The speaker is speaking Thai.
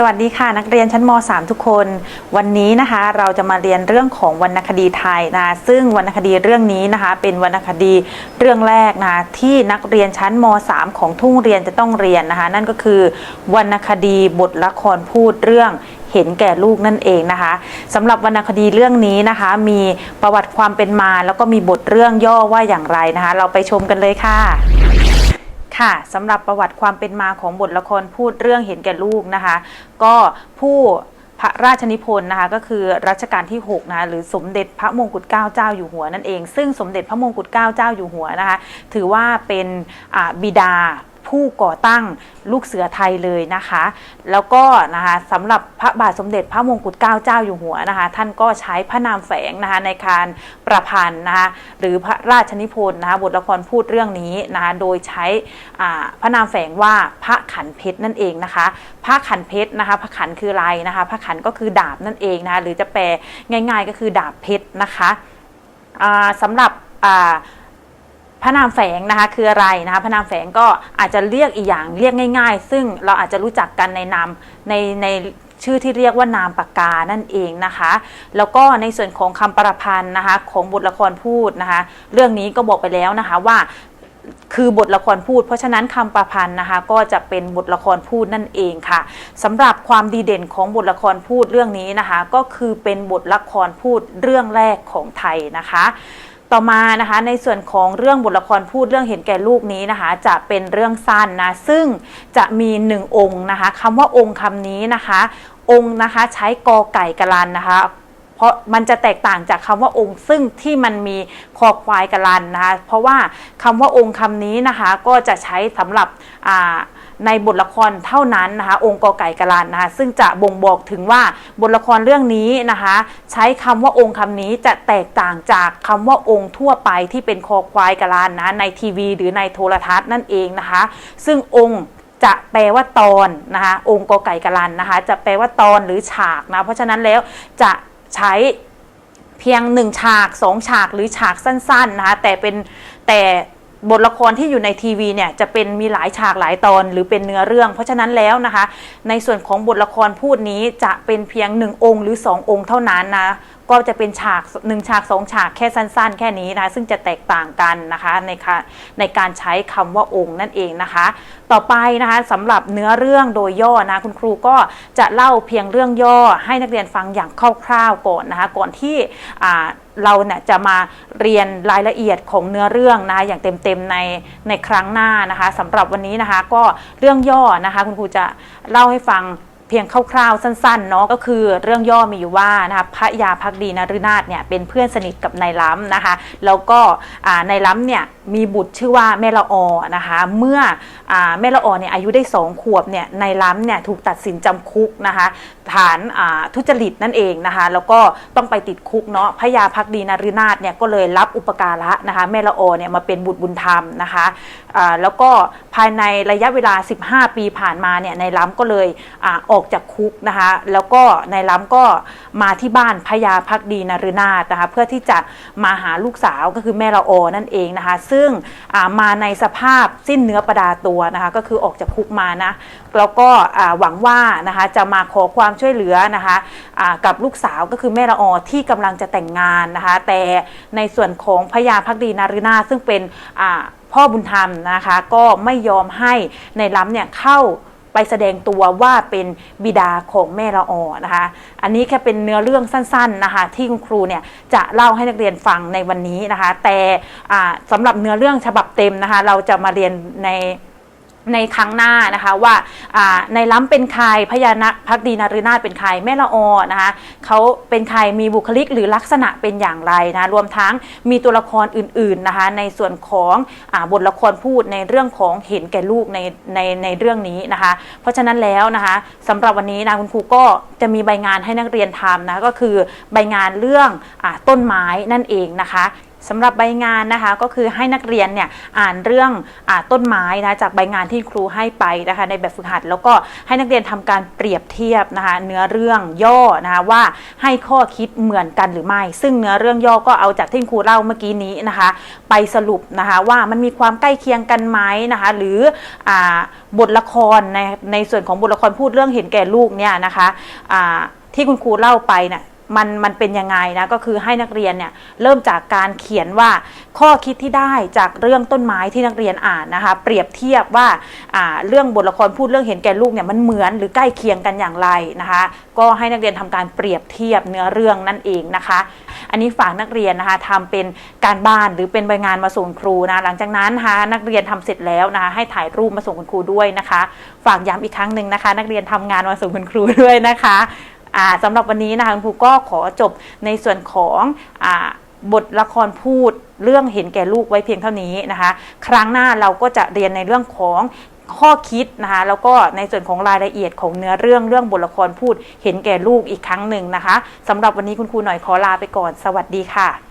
สวัสดีค่ะนักเรียนชั้นม .3 ทุกคน วันนี้นะคะเราจะมาเรียนเรื่องของวรรณคดีไทยนะซึ่งวรรณคดีเรื่องนี้นะคะเป็นวรรณคดีเรื่องแรกนะที่นักเรียนชั้นม .3 ของทุ่งเรียนจะต้องเรียนนะคะนั่นก็คือวรรณคดีบทละครพูดเรื่องเห็นแก่ลูกนั่นเองนะคะสำหรับวรรณคดีเรื่องนี้นะคะ มีประวัติความเป็นมาแล้วก็มีบทเรื่องย่อว่าอย่างไรนะคะ เราไปชมกันเลยค่ะ ค่ะสำหรับประวัติความเป็นมาของบทละครพูดเรื่องเห็นแก่ลูกนะคะ ก็ผู้พระราชนิพนธ์นะคะก็คือรัชกาลที่6นะะหรือสมเด็จพระมงกุฎเกล้าเจ้าอยู่หัวนั่นเอง ซึ่งสมเด็จพระมงกุฎเกล้าเจ้าอยู่หัวนะคะถือว่าเป็นบิดา ผู้ก่อตั้งลูกเสือไทยเลยนะคะ แล้วก็นะคะสำหรับพระบาทสมเด็จพระมงกุฎเกล้าเจ้าอยู่หัวนะคะ ท่านก็ใช้พระนามแฝงนะคะในการประพันธ์นะคะหรือพระราชนิพนธ์นะคะบทละครพูดเรื่องนี้นะคะโดยใช้พระนามแฝงว่าพระขันเพชรนั่นเองนะคะ พระขันเพชรนะคะ พระขันคืออะไรนะคะ พระขันก็คือดาบนั่นเองนะคะหรือจะแปลง่าย ๆ ก็คือดาบเพชรนะคะอ่าสำหรับ พระนามแฝงนะคะคืออะไรนะคะพระนามแฝงก็อาจจะเรียกอีกอย่างเรียกง่าย ๆ ซึ่งเราอาจจะรู้จักกันในนามในในชื่อที่เรียกว่านามปากกานั่นเองนะคะ แล้วก็ในส่วนของคำประพันธ์นะคะของบทละครพูดนะคะ เรื่องนี้ก็บอกไปแล้วนะคะว่าคือบทละครพูด เพราะฉะนั้นคำประพันธ์นะคะ ก็จะเป็นบทละครพูดนั่นเองค่ะสำหรับความดีเด่นของบทละครพูดเรื่องนี้นะคะ ก็คือเป็นบทละครพูดเรื่องแรกของไทยนะคะ ต่อมานะคะในส่วนของเรื่องบทละครพูดเรื่องเห็นแก่ลูกนี้นะคะ จะเป็นเรื่องสั้นนะซึ่งจะมีหนึ่งองค์นะคะคำว่าองค์คำนี้นะคะ องค์นะคะใช้กอไก่กะลันนะคะ เพราะมันจะแตกต่างจากคำว่าองค์ ซึ่งที่มันมีคอควายกะลันนะคะเพราะว่าคำว่าองค์คำนี้นะคะก็จะใช้สำหรับในบทละครเท่านั้นนะคะองค์กอไก่กะลันนะคะซึ่งจะบ่งบอกถึงว่าบทละครเรื่องนี้นะคะใช้คำว่าองค์คำนี้จะแตกต่างจากคำว่าองค์ทั่วไปที่เป็นคอควายกะลันนะในทีวี หรือในโทรทัศน์นั่นเองนะคะ ซึ่งองค์จะแปลว่าตอนนะคะองค์กอไก่กะลันนะคะ จะแปลว่าตอนหรือฉากนะเพราะฉะนั้นแล้วจะ ใช้เพียงหนึ่งฉากสองฉากหรือฉากสั้นๆนะคะแต่เป็นแต่ บทละครที่อยู่ในทีวีเนี่ยจะเป็นมีหลายฉากหลายตอนหรือเป็นเนื้อเรื่อง เพราะฉะนั้นแล้วนะคะ ในส่วนของบทละครพูดนี้จะเป็นเพียงหนึ่งองค์หรือสององค์เท่านั้นนะก็จะเป็นฉากหนึ่งฉากสองฉากแค่สั้น ๆ แค่นี้นะซึ่งจะแตกต่างกันนะคะในค่ะในการใช้คำว่าองค์นั่นเองนะคะ ต่อไปนะคะสำหรับเนื้อเรื่องโดยย่อนะคุณครูก็จะเล่าเพียงเรื่องย่อให้นักเรียนฟังอย่างคร่าวๆก่อนนะคะก่อนที่อ่า เราเนี่ยจะมาเรียนรายละเอียดของเนื้อเรื่องนะอย่างเต็มๆในในครั้งหน้านะคะสำหรับวันนี้นะคะ ก็เรื่องย่อนะคะ คุณครูจะเล่าให้ฟัง เพียงคร่าวๆสั้นๆเนาะก็คือเรื่องย่อมีอยู่ว่านะคะพระยาพักดีนฤนาถเนี่ยเป็นเพื่อนสนิทกับนายล้ำนะคะแล้วก็นายล้ำเนี่ยมีบุตรชื่อว่าแม่ละออนะคะเมื่ออแม่ละออเนี่ยอายุได้สองขวบเนี่ยนายล้ำเนี่ยถูกตัดสินจำคุกนะคะฐานทุจริตนั่นเองนะคะแล้วก็ต้องไปติดคุกเนาะพระยาพักดีนฤนาถเนี่ยก็เลยรับอุปการะนะคะแม่ละออเนี่ยมาเป็นบุตรบุญธรรมนะคะแล้วก็ภายในระยะเวลา 15 ปีผ่านมาเนี่ยนายล้ำก็เลยอออกจากคุกนะคะ แล้วก็นายล้ำก็มาที่บ้านพญาพักดีนฤนาถนะคะ เพื่อที่จะมาหาลูกสาวก็คือแม่ละออนั่นเองนะคะ ซึ่งมาในสภาพสิ้นเนื้อประดาตัวนะคะ ก็คือออกจากคุกมานะแล้วก็หวังว่านะคะจะมาขอความช่วยเหลือนะคะกับลูกสาวก็คือแม่ละออที่กำลังจะแต่งงานนะคะ แต่ในส่วนของพญาพักดีนฤนาซึ่งเป็นพ่อบุญธรรมนะคะ ก็ไม่ยอมให้ในล้ำเนี่ยเข้า ไปแสดงตัวว่าเป็นบิดาของแม่ละออนะคะ อันนี้แค่เป็นเนื้อเรื่องสั้นๆนะคะ ที่คุณครูเนี่ยจะเล่าให้นักเรียนฟังในวันนี้นะคะ แต่อ่าสำหรับเนื้อเรื่องฉบับเต็มนะคะ เราจะมาเรียนในในครั้งหน้านะคะว่า ในล้ำเป็นใครพญานะพักดีนารีนาถเป็นใครแม่ละออนะคะเขาเป็นใครมีบุคลิกหรือลักษณะเป็นอย่างไรนะรวมทั้งมีตัวละครอื่นๆนะคะในส่วนของอบทละครพูดในเรื่องของเห็นแก่ลูกในในในเรื่องนี้นะคะ เพราะฉะนั้นแล้วนะคะสำหรับวันนี้นะคุณครูก็จะมีใบงานให้นักเรียนทำนะก็คือใบงานเรื่องอต้นไม้นั่นเองนะคะ สำหรับใบงานนะคะก็คือให้นักเรียนเนี่ยอ่านเรื่องอต้นไม้นะจากใบงานที่ครูให้ไปนะคะในแบบฝึกหัด แล้วก็ให้นักเรียนทำการเปรียบเทียบนะคะเนื้อเรื่องย่อนะคะว่าให้ข้อคิดเหมือนกันหรือไม่ ซึ่งเนื้อเรื่องย่อก็เอาจากที่ครูเล่าเมื่อกี้นี้นะคะ ไปสรุปนะคะว่ามันมีความใกล้เคียงกันไหมนะคะหรืออบทละครในในส่วนของบทละครพูดเรื่องเห็นแก่ลูกเนี่ยนะคะที่คุณครูเล่าไปเนี่ย มันมันเป็นยังไงนะก็คือให้นักเรียนเนี่ยเริ่มจากการเขียนว่าข้อคิดที่ได้จากเรื่องต้นไม้ที่นักเรียนอ่านนะคะ เปรียบเทียบว่าอ่าเรื่องบทละครพูดเรื่องเห็นแก่ลูกเนี่ยมันเหมือนหรือใกล้เคียงกันอย่างไรนะคะ ก็ให้นักเรียนทำการเปรียบเทียบเนื้อเรื่องนั่นเองนะคะ อันนี้ฝากนักเรียนนะคะทำเป็นการบ้านหรือเป็นใบงานมาส่งครูนะหลังจากนั้นนะคะนักเรียนทำเสร็จแล้วนะคะให้ถ่ายรูปมาส่งคุณครูด้วยนะคะ ฝากย้ำอีกครั้งหนึ่งนะคะ นักเรียนทำงานมาส่งคุณครูด้วยนะคะ สำหรับวันนี้นะคะคุณครูก็ขอจบในส่วนของอบทละครพูดเรื่องเห็นแก่ลูกไว้เพียงเท่านี้นะคะ ครั้งหน้าเราก็จะเรียนในเรื่องของข้อคิดนะคะแล้วก็ในส่วนของรายละเอียดของเนื้อเรื่องเรื่องบทละครพูดเห็นแก่ลูกอีกครั้งหนึ่งนะคะสำหรับวันนี้คุณครูหน่อยขอลาไปก่อน สวัสดีค่ะ